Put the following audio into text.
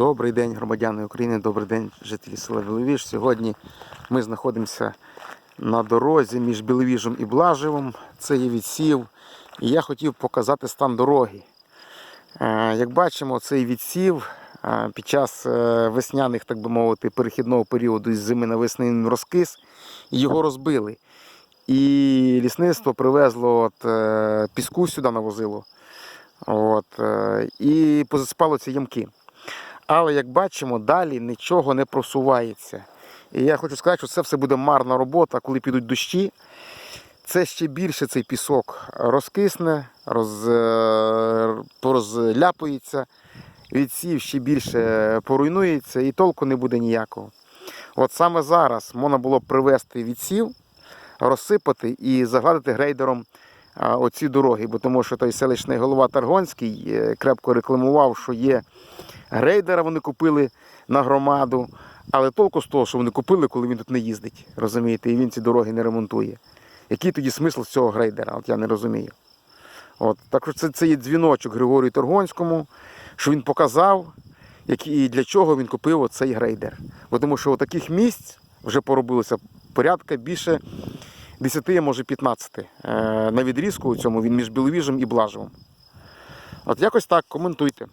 Добрий день, громадяни України, добрий день, жителі села Біловіж. Сьогодні ми знаходимося на дорозі між Біловіжем і Блажевом. Це є відсів. І я хотів показати стан дороги. Е, Як бачимо, цей відсів е, під час е, весняних, так би мовити, перехідного періоду із зими на весну він розкис його розбили. І лісництво привезло от, піску сюди навозило. От, і позасипало ці ямки. Але як бачимо, далі нічого не просувається. І я хочу сказати, що це все буде марна робота, коли підуть дощі. Це ще більше цей пісок розкисне, роз, е, порозляпується, відсів ще більше поруйнується і толку не буде ніякого. От саме зараз можна було привезти відсів, розсипати і загладити грейдером оці дороги, бо тому що той селищний голова Таргонський е, крепко рекламував, що є грейдера, вони купили на громаду, але толку з того, що вони купили, коли він тут не їздить, розумієте, і він ці дороги не ремонтує. Який тоді смисл цього грейдера? От я не розумію. От, так що це, це є дзвіночок Григорію Торгонському, що він показав, які, і для чого він купив оцей грейдер. Бо тому що таких місць вже поробилося порядка більше 10, може 15 е, на відрізку у цьому він між Біловіжем і Блажевом. От якось так коментуйте.